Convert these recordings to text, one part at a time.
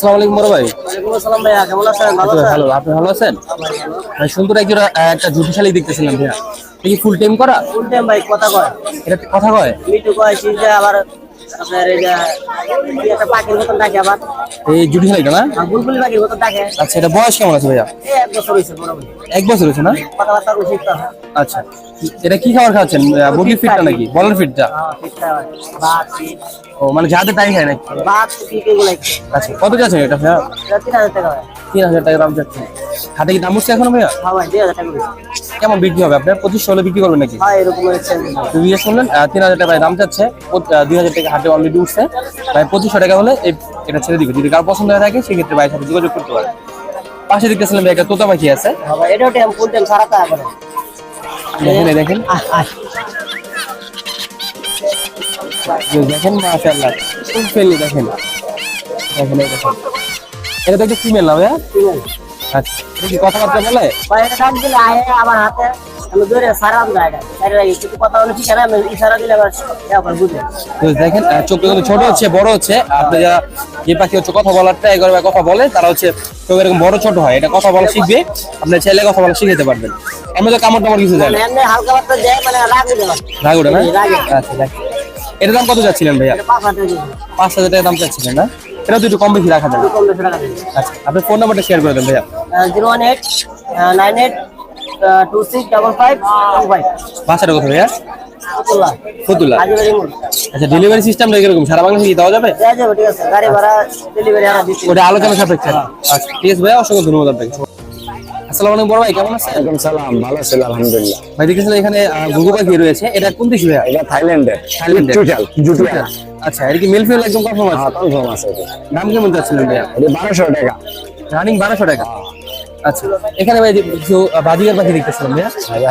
আসসালামু আলাইকুম বড় ভাই। আসসালাম ভাইয়া কেমন আছেন? ভালো আছেন? ভালো। আপনি ভালো আছেন? ভাই সুন্দর একজন একটা জুটিশালি দেখতেছিলাম ভাইয়া। কি ফুল টাইম করা? কোন টাইম ভাই কথা কয়। এটা কথা কয়? মিটু কয় যে আবার আপনার এই যে একটা পাখির মতন ডাকে আবার। এই জুটিশালিটা না? বুলবুলি পাখির মতন ডাকে আচ্ছা এটা বয়স কেমন আছে ভাইয়া? এই এক বছর হয়েছে বড় এক বছর হয়েছে না? কথাবার্তা আচ্ছা এটা কি খাবার খাচ্ছেন মুরগির ফিটটা নাকি? বলার ফিটটা? হ্যাঁ ভাত ও মানে যাতে নাকি? ভাত এগুলো আচ্ছা কত যাচ্ছে এটা ভাইয়া? তিন হাজার টাকা ভাই তিন হাজার টাকা দাম যাচ্ছে হাতে কি দাম উঠছে এখনও ভাইয়া? হ্যাঁ ভাই দুই হাজার টাকা কেমন বিক্রি হবে আপনার? পঁচিশশো হলে বিক্রি করবেন নাকি? হ্যাঁ এরকম হচ্ছে জিজ্ঞেস করলেন তিন হাজার টাকা দাম চাচ্ছে দুই হাজার টাকা হাটে অলরেডি উঠছে। ভাই পঁচিশশো টাকা হলে এটা ছেড়ে দিবে। যদি কারও পছন্দ হয়ে থাকে সেক্ষেত্রে ভাইয়ের সাথে যোগাযোগ করতে পারে পাশে দেখতেছিলাম একটা তোতা পাখি আছে। হ্যাঁ এটাও টাইম ফুল টাইম সারা টাকা করে। দেখেন দেখেন। দেখেন মাশাআল্লাহ। খুব ফেলি দেখেন। দেখেন দেখেন। এটা তো একটা ফিমেল না ভাইয়া? আচ্ছা। কি কথাবার্তা বলে ভাই এটা ডাক দিলে আয় আমার হাতে। আমি ধরে সারাম এটা। সারা রাখি কিছু কথা বলে ঠিক আছে আমি ইশারা দিলে আবার আবার বুঝে। তো দেখেন চোখ কিন্তু ছোট হচ্ছে বড় হচ্ছে। আপনি যারা যে পাখি হচ্ছে কথা বলার ট্রাই করবে বা কথা বলে তারা হচ্ছে চোখ এরকম বড় ছোট হয়। এটা কথা বলা শিখবে আপনি ছেলে কথা বলা শিখাতে পারবেন। আমি তো কামড় টামড় কিছু জানি না। মানে এমনি হালকা পাতলা দেয় মানে রাগ উঠে রাগ ওঠে না? রাগে। আচ্ছা দেখ এটার দাম কত যাচ্ছিলেন ভাইয়া? পাঁচ হাজার টাকা। দাম চাচ্ছিলেন না? এটা একটু কম বেশি রাখা যাবে। কম বেশি আচ্ছা আপনি ফোন নাম্বারটা শেয়ার করে দেন ভাইয়া। Zero one eight nine eight two six double five two five. বাসাটা কত ভাইয়া? ফতুল্লা। আচ্ছা ডেলিভারি সিস্টেমটা কীরকম? সারা বাংলাদেশে কি দেওয়া যাবে? দেওয়া যাবে ঠিক আছে। গাড়ি ভাড়া ডেলিভারি আমরা দিচ্ছি। ওটা আলোচনা সাপেক্ষে। আচ্ছা ঠিক আছে ভাইয়া অসংখ্য ধন্যবাদ আপনাকে। আসসালামু আলাইকুম বড় ভাই কেমন আছেন? ওয়ালাইকুম সালাম ভালো আছি আলহামদুলিল্লাহ। ভাই এখানে গুগু পাখি রয়েছে। এটা কোন দেশি ভাইয়া? এটা থাইল্যান্ডের। আচ্ছা এটা কি মেল ফিমেল একদম কনফার্ম আছে হ্যাঁ কনফার্ম আছে দাম কেমন যাচ্ছিলেন ভাইয়া? এটা বারোশো টাকা। রানিং বারোশো টাকা? আচ্ছা এখানে ভাই কিছু পাখি দেখতেছিলাম ভাইয়া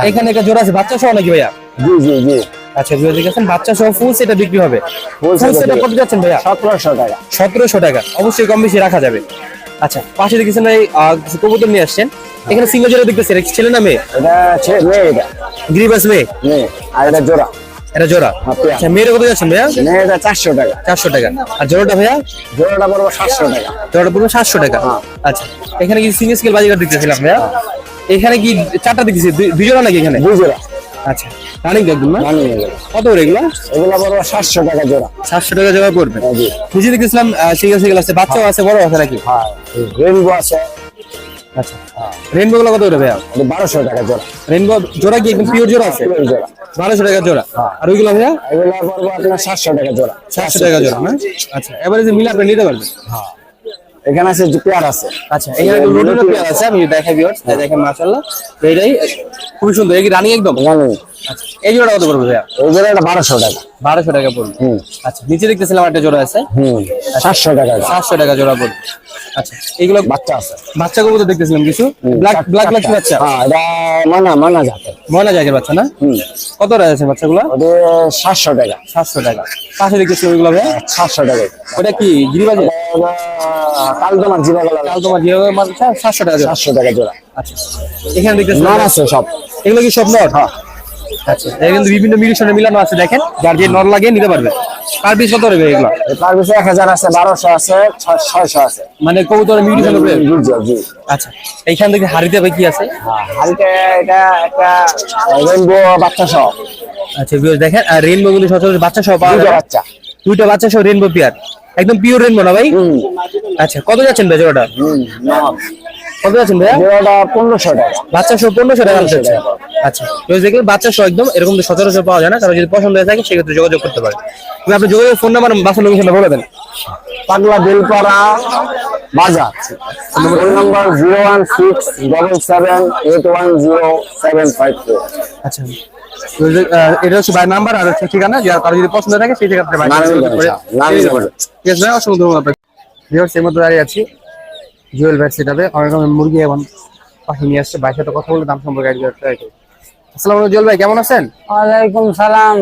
এখানে একটা জোড়া আছে বাচ্চা সহ নাকি ভাইয়া? জি জি জি। আচ্ছা দেখেছেন বাচ্চা সহ ফুল সেটা বিক্রি হবে। ফুল সেটা। কত যাচ্ছেন ভাইয়া? সতেরোশো টাকা। সতেরোশো টাকা অবশ্যই কম বেশি রাখা যাবে। আচ্ছা পাশে দেখেছেন আহ, কবুতর নিয়ে আসছেন। এখানে সিঙ্গেল জোড়া দেখতেছি এটা কি ছেলে না মেয়ে? এটা মেয়ে এটা। গ্রিবাস মেয়ে। মেয়ে আর এটা জোড়া। এটা জোড়া? হ্যাঁ, আচ্ছা মেয়ের কত যাচ্ছেন ভাইয়া? মেয়ে এটা চারশো টাকা। চারশো টাকা। আর জোড়াটা ভাইয়া? জোড়াটা পড়ব সাতশো টাকা। জোড়াটা পুরো সাতশো টাকা। আচ্ছা এখানে কি সিঙ্গেল স্কেল বাজিকার দেখতেছিলাম ভাইয়া? এখানে কি চারটা দেখতেছি? দুই- জোড়া নাকি এখানে? দুই জোড়া। আচ্ছা রানিং একদম না? কত করে এগুলো? এগুলো পড়ব সাতশো টাকা জোড়া। সাতশো টাকা জোড়া পড়বে হ্যাঁ, নিজে দেখতেছিলাম সিঙ্গেল সিঙ্গেল আছে। বাচ্চাও আছে বড় আছে নাকি? হ্যাঁ রেনবো আছে। আচ্ছা রেনবো গুলো কত করে ভাইয়া? বারোশো টাকা জোড়া। রেনবো জোড়া কি একদম পিওর জোড়া আছে? জোড়া। বারোশো টাকা জোড়া। আর ওইগুলো ভাইয়া? পড়ব আপনার সাতশো টাকা জোড়া। সাতশো টাকা জোড়া হ্যাঁ? আচ্ছা এবারে যে মিলে আপনি নিতে পারবেন? এখানে আছে যে পেয়ার আছে। আচ্ছা এখানে রোডের পেয়ার আছে আমি দেখাই ভিউয়ার্স দেখেন মাশাআল্লাহ। এইটাই খুবই সুন্দর। এই রানী একদম? আচ্ছা এই জোড়া কত পড়বে ভাইয়া? এই জোড়াটা বারোশো টাকা। বারোশো টাকা পড়বে। আচ্ছা নিচে দেখতেছিলাম একটা জোড়া আছে। হুম সাতশো টাকা সাতশো টাকা জোড়া পড়বে। আচ্ছা এইগুলো বাচ্চা আছে। বাচ্চা কবুতর দেখতেছিলাম কিছু? ব্ল্যাক ব্ল্যাক ব্ল্যাক বাচ্চা? হ্যাঁ এটা মানা মানা যাতে ময়না জায়গার বাচ্চা না? কত টাকা আছে বাচ্চাগুলো? ওদের সাতশো টাকা। সাতশো টাকা। পাশে দেখতেছিলাম ওইগুলো ভাইয়া। সাতশো টাকা। ওটা কি গিরিবাজে? কাল তোমার জিবা গেল কাল জিও সাতশো টাকা সাতশো টাকা জোড়া। আচ্ছা এখানে দেখতেছি নর আছে সব। এগুলো কি সব নর আচ্ছা কিন্তু বিভিন্ন মিলানো আছে দেখেন। যার যে নর লাগে নিতে পারবে। পার পিস কত হবে এগুলো? আছে আছে মানে কবুতরের আচ্ছা এইখান থেকে হাড়িতে ভাই কি আছে? হ্যাঁ এটা একটা রেনবো বাচ্চা সহ। আচ্ছা ভিউয়ার্স দেখেন আর রেইনবো গুলো সচরাচর বাচ্চা সহ পাওয়া যায়। বাচ্চা। দুইটা বাচ্চা সহ রেইনবো পিয়ার একদম পিওর রেইনবো না ভাই? আচ্ছা কত যাচ্ছেন ভাই জোড়াটা? নর। কত যাচ্ছেন ভাইয়া? জোড়াটা পনেরোশো টাকা। বাচ্চা সহ পনেরোশো টাকা আচ্ছা। দেখলে বাচ্চা সহ একদম এরকম তো সতেরোশো পাওয়া যায় না। কারণ যদি পছন্দ হয়ে থাকে সেক্ষেত্রে যোগাযোগ করতে পারে তুমি আপনার যোগাযোগ ফোন নাম্বার বাসা লোকেশনটা বলে দেন। পাগলা বেলপাড়া বাজার। Phone number zero one six double seven eight one zero seven five four. আচ্ছা। এটা হচ্ছে ভাই নাম্বার আর হচ্ছে ঠিকানা। কারও যদি পছন্দ থাকে সেই জায়গাতে ভাই নারায়ণ যোগাযোগ করে গঞ্জ, নারায়ণ নিতে গঞ্জ। পারে। ঠিক আছে ভাই অসংখ্য ধন্যবাদ ভিউয়ার্স এর মধ্যে দাঁড়িয়ে আছি। জুয়েল ভ্যাট সেটাবে অনেক রকমের মুরগি এবং পাখি নিয়ে আসছে ভাইয়ের সাথে কথা বলে দাম সম্পর্কে আইডিয়া ট্রাই করি আসসালামু আলাইকুম জুয়েল ভাই কেমন আছেন? ওয়ালাইকুম সালাম।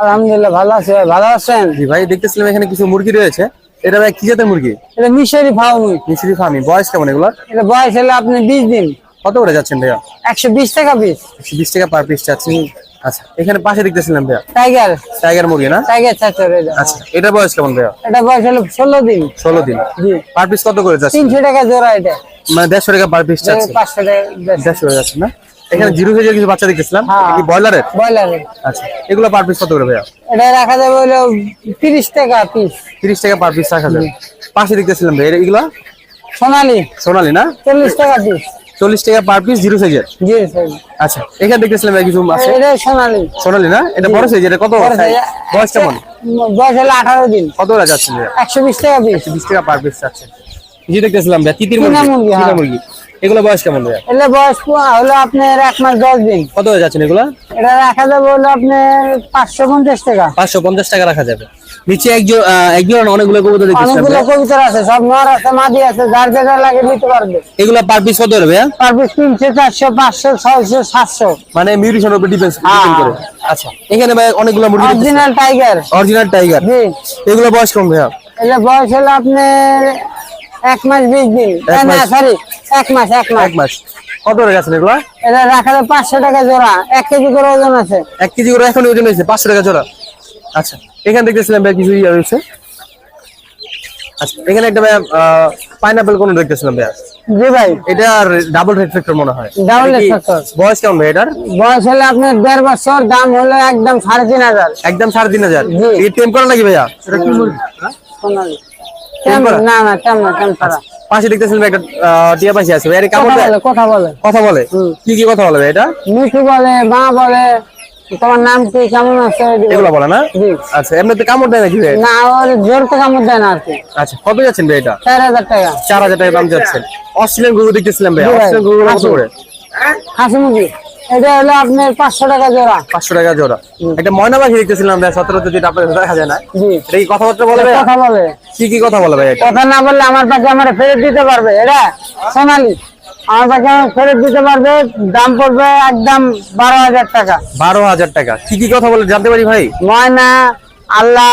আলহামদুলিল্লাহ ভালো আছে ভালো আছেন? জি ভাই দেখতেছিলাম এখানে কিছু মুরগি রয়েছে। এটা ভাই কি জাতের মুরগি? এটা মিশরি ফাউমি মিশ্রি ফার্মি বয়স কেমন এগুলো? এটা বয়স হলে আপনি বিশ দিন। কত করে যাচ্ছেন ভাইয়া? একশো বিশ টাকা পিস। একশো বিশ টাকা পার পিস চাচ্ছি আচ্ছা এখানে পাশে দেখতেছিলাম ভাইয়া। টাইগার টাইগার মুরগি না? টাইগার চাচর আচ্ছা এটা বয়স কেমন ভাইয়া? এটা বয়স হলো ষোলো দিন। ষোলো দিন। জি। পার পিস কত করে যাচ্ছে? তিনশো টাকা জোড়া এটা। মানে দেড়শো টাকা পার পিস যাচ্ছে। পাঁচশো টাকা দেড়শো। টাকা যাচ্ছে না? এখানে জিরো কেজির কিছু বাচ্চা দেখতেছিলাম। হ্যাঁ। কি ব্রয়লারের? ব্রয়লারের। আচ্ছা এগুলো পার পিস কত করে ভাইয়া? এটা রাখা যাবে হলো তিরিশ টাকা পিস তিরিশ টাকা পার পিস রাখা যাবে। পাশে দেখতেছিলাম ভাই এগুলো? সোনালি। সোনালি না? চল্লিশ টাকা পিস চল্লিশ টাকা পার পিস জিরো সাইজের আচ্ছা এখানে দেখতেছিলাম ভাই কিছু আছে। এটা সোনালি। সোনালি না? এটা বড় সাইজ এটা কত? বয়স কেমন? বয়স হলো আঠারো দিন। কত বেলা যাচ্ছে একশো বিশ টাকা পিস বিশ টাকা পার পিস যাচ্ছে। জি দেখতেছিলাম তিতির মুরগি। মুরগি, হ্যাঁ। মুরগি। এগুলো বয়স কেমন ভাইয়া? এলে বয়স হলো আপনার এক মাস দশ দিন। কত হয়ে যাচ্ছেন এগুলো? এটা রাখা যাবে হলো আপনার পাঁচশো পঞ্চাশ টাকা। পাঁচশো পঞ্চাশ টাকা রাখা যাবে। নিচে একজন একজন অনেকগুলো কবুতর অনেকগুলো। কবিতর আছে সব নর আছে মাদি আছে যার যেটা লাগে নিতে পারবে। এগুলো পার পিস কত ভাইয়া? পার পিস তিনশো চারশো পাঁচশো ছয়শো সাতশো। মানে মিউরিশনের উপর ডিপেন্ড হ্যাঁ। করে। আচ্ছা এখানে ভাই অনেকগুলো মুরগি অরিজিনাল টাইগার অরিজিনাল টাইগার জি। এগুলো বয়স কম ভাইয়া? এটা বয়স হলো আপনার এক মাস বিশ দিন। না সরি এক মাস এক মাস। এক মাস। কত করে গেছেন এগুলো? এটা রাখা পাঁচশো টাকা জোড়া। এক কেজি করে ওজন আছে। এক কেজি করে এখন ওজন হয়েছে পাঁচশো টাকা জোড়া। আচ্ছা এখানে দেখতেছিলাম ভাই কিছু ইয়ে রয়েছে। আচ্ছা এখানে একটা ভাই পাইনাপেল কোন দেখতেছিলাম ভাই জি ভাই। এটা ডাবল রেড ফ্যাক্টর মনে হয়। কি বয়স কেমন ভাই এটার? বয়স হলো আপনার দেড় বছর দাম হলো একদম সাড়ে তিন হাজার। একদম সাড়ে তিন হাজার। এই নাকি ভাইয়া? এটা কি না না কেমন না পাশে দেখতেছিলাম একটা টিয়া পাশে আছে। ভাই কথা বলে কথা বলে। কথা বলে? কি কি কথা বলে ভাই এটা? মিঠু বলে মা বলে তোমার নাম কি কেমন আছে? এগুলো বলে না? আচ্ছা এমনিতে কামড় দেয় নাকি না ওর জোর তো কামড় দেয় না আর কি। আচ্ছা কত যাচ্ছেন ভাই এটা? চার হাজার টাকা। চার হাজার টাকা দাম যাচ্ছেন অস্ট্রেলিয়ান গরু দেখতেছিলাম ভাই। অস্ট্রেলিয়ান গরু কত করে? হাসি মুখি এটা হলো আপনার পাঁচশো টাকা জোড়া। পাঁচশো টাকা জোড়া। একটা ময়না পাখি দেখতেছিলাম ভাই সতেরো যেটা আপনার দেখা যায় না। এটা কি কথাবার্তা বলে কথা বলে। কি কি কথা বলে কথা না বললে আমার পাখি আমার ফেরত দিতে পারবে এটা সোনালি। আমার পাখি আমার ফেরত দিতে পারবে দাম পড়বে একদম বারো হাজার টাকা। বারো হাজার টাকা। কি কি কথা বলে জানতে পারি ভাই? ময়না আল্লাহ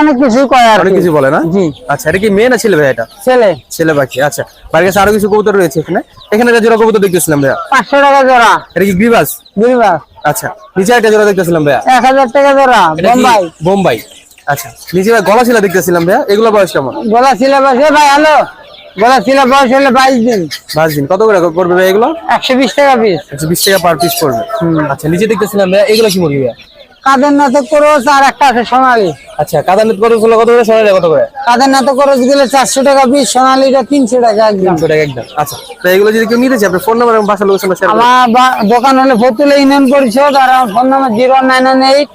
অনেক কিছুই কয় আর অনেক কিছু বলে না? জি। আচ্ছা এটা কি মেয়ে না ছেলে ভাই এটা? ছেলে। ছেলে আচ্ছা। বাড়ির কাছে আরও কিছু কবুতর রয়েছে এখানে? এখানে একটা জোড়া কবুতর দেখতেছিলাম ভাইয়া। পাঁচশো টাকা জোড়া। এটা কি গ্রিবাস? বুঝবা আচ্ছা নিচে একটা জোড়া দেখতেছিলাম ভাইয়া। এক হাজার টাকা জোড়া বোম্বাই। বোম্বাই? আচ্ছা নিচে গলা ছিল দেখতেছিলাম ভাইয়া। এগুলো বয়স কেমন? গলা সিলেবাস ভাই হ্যালো। গলা সিলেবাস হলে বাইশ দিন। পাঁচ দিন। কত করে পড়বে ভাই এগুলো? একশো বিশ টাকা পিস একশো বিশ টাকা পার পিস পড়বে। আচ্ছা নিচে দেখতেছিলাম ভাইয়া। এগুলো কি মুরগি ভাইয়া? কাদের নাতে করোস আর একটা আছে সোনালি। আচ্ছা কাদানিত কত ছিল কত করে? সোনালি কত করে? কাদের নাতে করোস গেলে চারশো টাকা পিস সোনালিটা তিনশো টাকা একদম। তিনশো টাকা একদম। আচ্ছা তো এগুলো যদি কেউ নিতে চায় আপনার ফোন নাম্বার এবং বাসা লোকেশন শেয়ার করুন আমার দোকান হলে ফতুল ইউনিয়ন পরিষদ আর আমার phone number zero nine one eight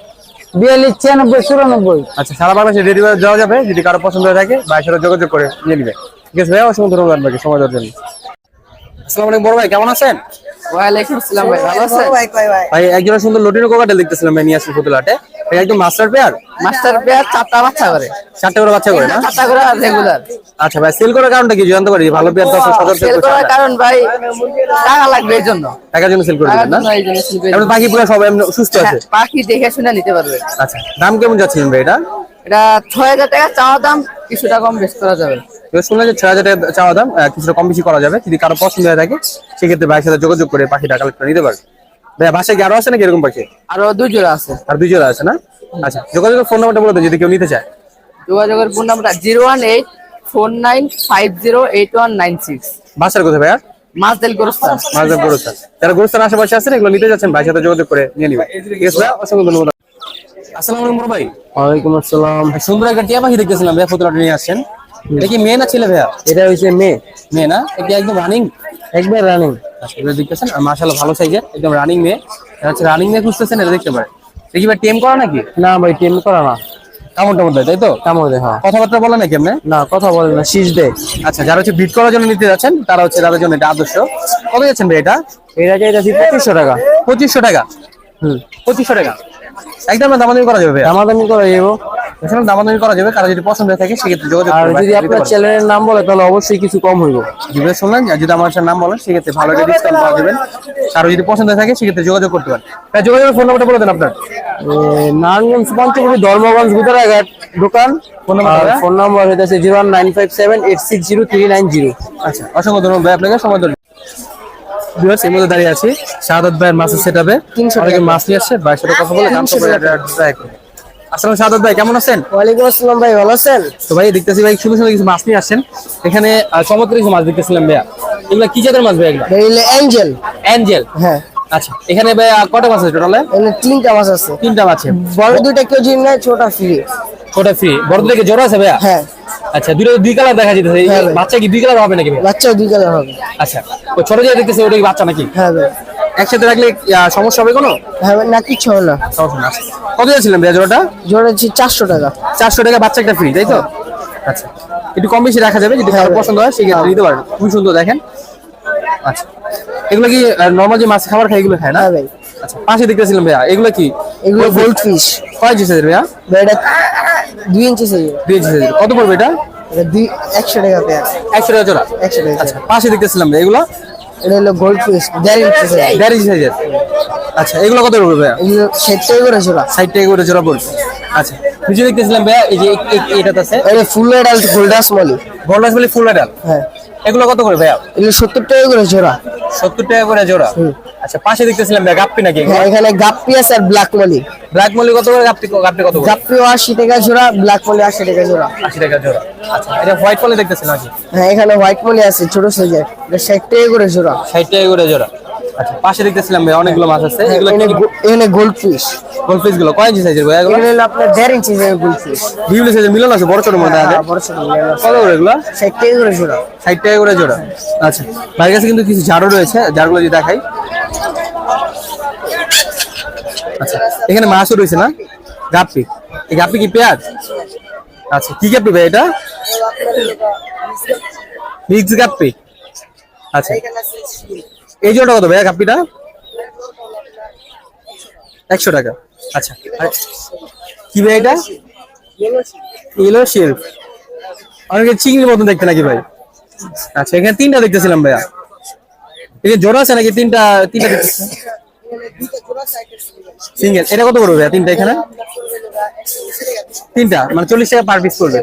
বিয়াল্লিশ ছিয়ানব্বই চুরানব্বই। আচ্ছা সারা বাংলাদেশে ডেলিভারি দেওয়া যাবে যদি কারও পছন্দ হয়ে থাকে বা যোগাযোগ করে নিয়ে নিবে। ঠিক আছে ভাই অসংখ্য ধন্যবাদ আপনাকে সময় দেওয়ার জন্য। আসসালামু আলাইকুম বড় ভাই কেমন আছেন? ওয়ালাইকুম আসসালাম ভাই ভালো আছেন? ভাই একজন সুন্দর লটিনো কোকাটেল দেখতেছিলাম ভাই নিয়ে আসি ফুতুলাটে ভাই একদম মাস্টার পেয়ার? মাস্টার পেয়ার চারটা বাচ্চা করে। চারটে করে বাচ্চা করে না? চারটা করে রেগুলার। আচ্ছা ভাই সেল করার কারণটা কি জানতে পারি? ভালো পেয়ার তো সদর সেল করার কারণ ভাই টাকা লাগবে এই জন্য। টাকার জন্য সেল করে দিবেন না? জন্য এই জন্য সেল করে এমনি বাকি পুরো সব এমনি সুস্থ আছে? হ্যাঁ, পাখি দেখে শুনে নিতে পারবে। আচ্ছা দাম কেমন যাচ্ছিলেন ভাই এটা? এটা ছয় হাজার টাকা চাওয়া দাম কিছুটা কম বেশ করা যাবে। শুনলাম যে ছয় হাজার টাকা চাওয়া দাম কিছুটা কম বেশি করা যাবে। যদি কারও পছন্দ হয়ে থাকে সেক্ষেত্রে ভাইয়ের সাথে যোগাযোগ করে পাখিটা কালেক্ট করে নিতে পারবে। ভাই বাসায় কি আরও আছে নাকি এরকম পাখি? আরও দুই জোড়া আছে। আর দুই জোড়া আছে না? আচ্ছা যোগাযোগের ফোন নাম্বারটা বলে দেন যদি কেউ নিতে চায়। যোগাযোগের phone number zero one eight four nine five zero eight one nine six. বাসার কোথায় ভাইয়া? মাছদেল গোরস্থান। মাঝদার গোরস্থান। যারা গোরস্থান আশেপাশে আছেন এগুলো নিতে যাচ্ছেন ভাইয়ের সাথে যোগাযোগ করে নিয়ে নিবে। ঠিক আছে ভাইয়া অসংখ্য ধন্যবাদ। আসসালামু আলাইকুম ভাই। ওয়ালাইকুম আসসালাম। সুন্দর একটা টিয়া পাখি দেখতেছিলাম ভাইয়া ফতুলাটা নিয়ে আসছেন। এটা কি মেয়ে না ছেলে ভাইয়া? এটা হচ্ছে মেয়ে। মেয়ে না? এটা একদম রানিং একবার রানিং আচ্ছা এটা দেখতেছেন? আর মাশাআল্লাহ ভালো সাইজের একদম রানিং মেয়ে। এটা হচ্ছে রানিং মেয়ে খুঁজতেছেন এটা দেখতে পারেন। দেখি ভাই টেম করা নাকি? না ভাই টেন করা না। কেমন টামন দেয় তাই তো? কেমন দেখা কথাবার্তা বলে নাকি আপনি না কথা বলে না শীষ দে আচ্ছা যারা হচ্ছে বিট করার জন্য নিতে যাচ্ছেন তারা হচ্ছে তাদের জন্য এটা আদর্শ। কত যাচ্ছেন ভাই এটা? এটা চাইতেছি পঁচিশশো টাকা। পঁচিশশো টাকা? হুম। পঁচিশশো টাকা। একদম দামাদামি করা যাবে দামাদামি করে যাব এখানে দামাদামি করা যাবে কারও যদি পছন্দ হয়ে থাকে সেক্ষেত্রে যোগাযোগ আর যদি আপনার চ্যানেলের নাম বলে তাহলে অবশ্যই কিছু কম হইব। যদি শুনলেন? যদি আমার নাম বলেন সেক্ষেত্রে ভালো একটা ডিসকাউন্ট পাওয়া যাবেন কারও যদি পছন্দ হয়ে থাকে সেক্ষেত্রে যোগাযোগ করতে পারেন। তাই যোগাযোগের ফোন নাম্বারটা বলে দেন আপনার। নারায়ণগঞ্জ পঞ্চকুড়ি ধর্মগঞ্জ গুদারাঘাট দোকান। ফোন নাম্বার ফোন নাম্বার হইতেছে zero nine five seven eight six zero three nine zero. আচ্ছা অসংখ্য ধন্যবাদ আপনাকে। সময় ধরে ভিউয়ার্স এই মধ্যে দাঁড়িয়ে আছি। শাহাদাত ভাইয়ের মাছের সেটআপে অনেকে মাছ নিয়ে আসছে ভাইয়ের সাথে কথা বলে দাম ট্রাই করুন আসসালামু শাহাদাত ভাই কেমন আছেন? ওয়ালাইকুম আসসালাম ভাই ভালো আছেন? তো ভাই দেখতেছি ভাই সুন্দর সুন্দর কিছু মাছ নিয়ে আসছেন। এখানে চমৎকার কিছু মাছ দেখতেছিলাম ভাইয়া। এগুলা কি জাতের মাছ ভাই এগুলা? অ্যাঞ্জেল। অ্যাঞ্জেল? হ্যাঁ। আচ্ছা এখানে ভাই কটা মাছ আছে টোটালে? তিনটা মাছ আছে। তিনটা মাছ বড় দুইটা কেজি নেয় ছোট ফ্রি ওটা ফ্রি বড় থেকে জোড়া আছে ভাইয়া? হ্যাঁ। আচ্ছা দুটো দুই কালার দেখা যেতেছে। হ্যাঁ বাচ্চা কি দুই কালার হবে নাকি বাচ্চা দুই কালার হবে। আচ্ছা ছোট যে দেখতেছে ওটা কি বাচ্চা নাকি? হ্যাঁ ভাই। একসাথে রাখলে সমস্যা হবে কোনো? হ্যাঁ না কিচ্ছু হবে না। সমস্যা না। কত যাচ্ছিলেন ভাইয়া জোড়াটা? জোড়া হচ্ছে চারশো টাকা। চারশো টাকা বাচ্চা একটা ফ্রি তাই তো? আচ্ছা। একটু কম বেশি রাখা যাবে যদি কারও পছন্দ হয় সেক্ষেত্রে নিতে পারেন খুবই সুন্দর দেখেন। আচ্ছা। এগুলো কি নর্মাল যে মাছ খাবার খায় এগুলো খায় না? হ্যাঁ ভাই। আচ্ছা পাশে দেখতেছিলাম ভাইয়া এগুলো কি? এগুলো গোল্ড ফিশ কয় জি সাইজের ভাইয়া? ভাই এটা দুই ইঞ্চি সাইজ দুই জি সাইজের কত পড়বে এটা? একশো টাকা পেয়ার। একশো টাকা জোড়া। একশো টাকা আচ্ছা পাশে দেখতেছিলাম ভাই এগুলো। এটা হলো গোল্ড ফিশ দেড় ইঞ্চি দেড় সাইজের আচ্ছা এগুলো কত পড়বে ভাইয়া? এগুলো ষাট টাকা করে জোড়া। ষাট টাকা করে জোড়া পড়বে আচ্ছা নিচে দেখতেছিলাম ভাইয়া এই যে এ- এ- এটাতে আছে। এটা ফুল এডাল গোল্ডাস মলি গোল্ডাস মলি ফুল ডাল হ্যাঁ। এগুলো কত করে ভাইয়া? এগুলো সত্তর টাকা করে জোড়া। সত্তর টাকা করে জোড়া। আচ্ছা পাশে দেখতেছিলাম গাপ্পি নাকি হ্যাঁ এখানে গাপ্পি আছে আর ব্ল্যাক মলি। ব্ল্যাক মলি কত করে গাপ্পি গাপ্পি কত করে? গাপ্পিও আশি টাকা জোড়া ব্ল্যাক মলি আশি টাকা জোড়া। আশি টাকা জোড়া। আচ্ছা এটা হোয়াইট মলি দেখতেছিলাম নাকি? হ্যাঁ এখানে হোয়াইট মলি আছে ছোট সাইজের। এটা ষাট টাকা করে জোড়া। ষাট টাকা করে জোড়া। আচ্ছা পাশে দেখতেছিলাম ভাই অনেকগুলো মাছ আছে। এগুলো এখানে গো- এখানে গোল্ড ফিশ গোল কয় ইঞ্চি সাইজের ভাই এগুলো? হলো আপনার দেড় ইঞ্চি সাইজের গোল্ড ফিশ বিভিন্ন সাইজের মিলন আছে বড় ছোট মধ্যে আছে? বড় ছোট কত করে এগুলো? ষাট টাকা করে জোড়া। ষাট টাকা করে জোড়া। আচ্ছা ভাইয়ের কাছে কিন্তু কিছু ঝাড়ও রয়েছে ঝাড়গুলো যদি দেখাই। আচ্ছা এখানে মাছও রয়েছে না? গাপ্পি। এই গাপ্পি কি পেঁয়াজ? আচ্ছা কি গাপ্পি ভাই এটা? Mix guppy. আচ্ছা এই জোড়া কত ভাইয়া গাপ্পিটা? একশো টাকা। আচ্ছা কি ভাই এটা? ইয়েলো শিল্প অনেকে চিংড়ির মতন দেখতে নাকি ভাই? আচ্ছা এখানে তিনটা দেখতেছিলাম ভাইয়া। এখানে জোড়া আছে নাকি? তিনটা তিনটা সিঙ্গেল এটা কত করবে তিনটা এখানে? তিনটা মানে চল্লিশ টাকা পার পিস করবে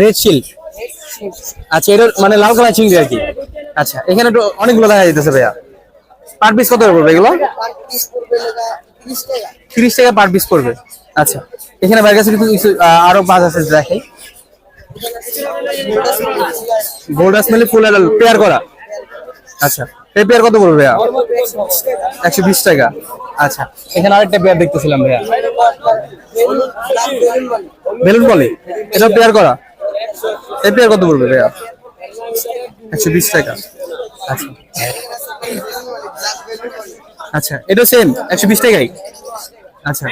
রেড শিল্প আচ্ছা এটা মানে লাল কালার চিংড়ি আর কি। আচ্ছা এখানে অনেকগুলো দেখা যাইতেছে ভাইয়া। পার পিস কত করে পড়বে এগুলো? তিরিশ টাকা পার পিস পড়বে। আচ্ছা এখানে ভাইয়ের কাছে কিছু আরও মাছ আছে দেখে গোল্ডাস মেলে ফুল পেয়ার করা। আচ্ছা। এই পেয়ার কত পড়বে ভাইয়া? একশো বিশ টাকা। আচ্ছা এখানে আরেকটা পেয়ার দেখতেছিলাম ভাইয়া। বেলুন বলে? এটা পেয়ার করা? এই পেয়ার কত পড়বে ভাইয়া? একশো বিশ টাকা। আচ্ছা। আচ্ছা এটা সেম একশো বিশ টাকাই। আচ্ছা।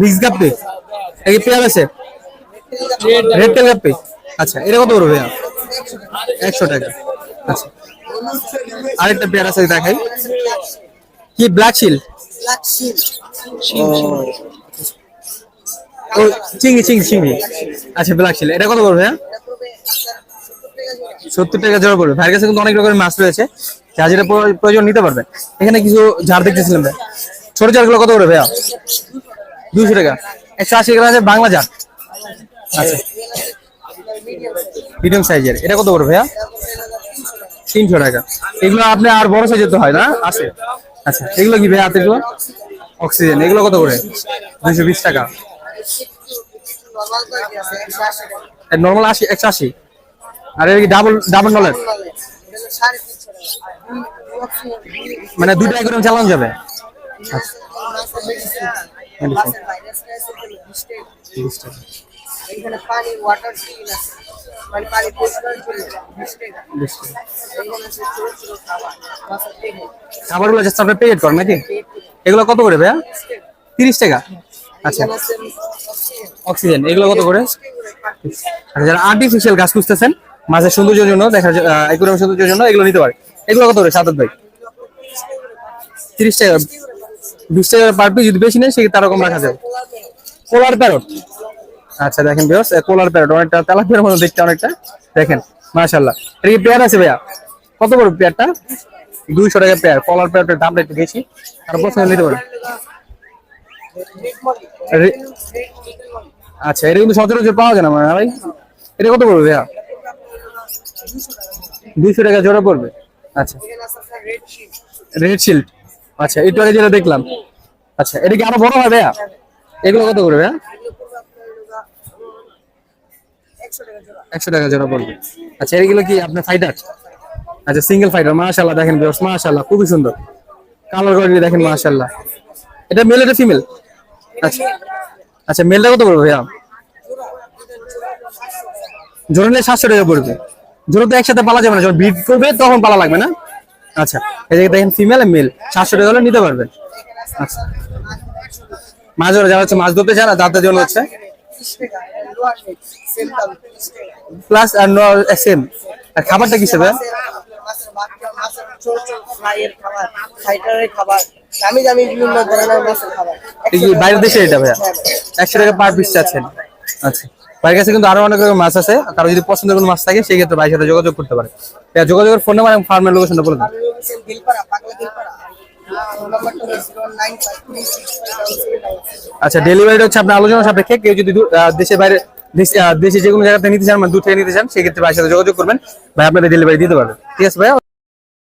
মিক্স গাপ্পি পেয়ার আছে? রেড টেল গাপ্পি আচ্ছা এটা কত পড়বে ভাইয়া? একশো টাকা। আচ্ছা। আরেকটা পেয়ার আছে দেখাই। কি ব্ল্যাক শিল ও। চিংড়ি চিংড়ি চিংড়ি। আচ্ছা ব্ল্যাক শিল এটা কত পড়বে ভাইয়া? সত্তর টাকা জোড়া পড়বে। ভাইয়ের কাছে কিন্তু অনেক রকমের মাছ রয়েছে। যা যেটা প্রয়- প্রয়োজন নিতে পারবে। এখানে কিছু ঝাড় দেখতেছিলাম ভাই ছোট ঝাড়গুলো কত করে ভাইয়া? দুশো টাকা। একশো আশি গ্রাম আছে বাংলা ঝাড়। আচ্ছা। মিডিয়াম সাইজের। এটা কত করে ভাইয়া? তিনশো টাকা। এগুলো আপনি আর বড় সাইজের তো হয় না? আছে। আচ্ছা এগুলো কি ভাইয়া হাতে অক্সিজেন। এগুলো কত করে? দুশো বিশ টাকা। নর্মাল আশি একশো আশি? আর এর কি ডাবল ডাবল নলেজ মানে দুটো একদম চালানো যাবে এখানে পানি ওয়াটার টিন আছে মানে পানি পরিষ্কার পেট। খাবারগুলো জাস্ট আপনি পেড করেন নাকি? এগুলো কত করে ভাইয়া? তিরিশ টাকা? আচ্ছা। অক্সিজেন এগুলো কত করে? আচ্ছা যারা আর্টিফিশিয়াল গাছ খুঁজতেছেন মাছের সৌন্দর্যের জন্য দেখা একুরের সৌন্দর্যের জন্য এগুলো নিতে পারে। এগুলো কত করে সাদত ভাই? তিরিশ টাকা। বিশ টাকা পার পিস যদি বেশি নেই সেক্ষেত্রে তারকম রাখা যাবে। Polar parrot. আচ্ছা দেখেন বিয়স পোলার প্যারট অনেকটা তেলাপিয়ার মতো দেখতে অনেকটা। দেখেন মাশাল্লাহ এটা কি পেয়ার আছে ভাইয়া? কত করে পেয়ারটা? দুইশো টাকা পেয়ার। পোলার প্যারটের দামটা একটু বেশি। আর পছন্দ নিতে পারেন। আচ্ছা এটা কিন্তু সচরাচর পাওয়া যায় না মনে ভাই? এটা কত পড়বে ভাইয়া? দুইশো টাকা জোড়া পড়বে। আচ্ছা। রেড শিল্ড আচ্ছা একটু আগে যেটা দেখলাম। আচ্ছা এটা কি আরও বড় হয় ভাইয়া? এগুলো কত করে ভাইয়া? একশো টাকা জোড়া পড়বে আচ্ছা এগুলো কি আপনার ফাইটার আচ্ছা সিঙ্গেল ফাইটার মাশাল্লাহ দেখেন বিয়ার্স মাশাল্লাহ খুবই সুন্দর। কালার কোয়ালিটি দেখেন মাশাল্লাহ এটা মেল এটা ফিমেল আচ্ছা আচ্ছা মেলটা কত পড়বে ভাইয়া? জোড়া নিলে সাতশো টাকা পড়বে। জোড়া তো একসাথে পালা যাবে না, যখন বিট করবে তখন পালা লাগবে না? আচ্ছা যে দেখেন ফিমেল মেল সাতশো টাকা হলে নিতে পারবেন। আচ্ছা। মাছ ধরা যারা হচ্ছে মাছ ধরতে আর তাদের জন্য হচ্ছে। প্লাস আর সেম আর খাবারটা কি সেবে বাইরের দেশে এটা ভাইয়া একশো টাকা পার পিস চাচ্ছেন। আচ্ছা কাছে কিন্তু আরও অনেক রকম মাছ আছে কারও যদি পছন্দের কোনো মাছ থাকে সেই ক্ষেত্রে ভাইয়ের সাথে যোগাযোগ করতে পারে। যোগাযোগের ফোন নাম্বার এবং ফার্মের লোকেশনটা বলে দেন। আচ্ছা ডেলিভারিটা হচ্ছে আপনার আলোচনা সাপেক্ষে কেউ যদি দেশের বাইরে দেশ- যে কোনো জায়গাতে নিতে চান মানে দূর থেকে নিতে চান, সেক্ষেত্রে ভাইয়ের সাথে যোগাযোগ করবেন। ভাই আপনাদের ডেলিভারি দিতে পারবেন ঠিক আছে ভাইয়া?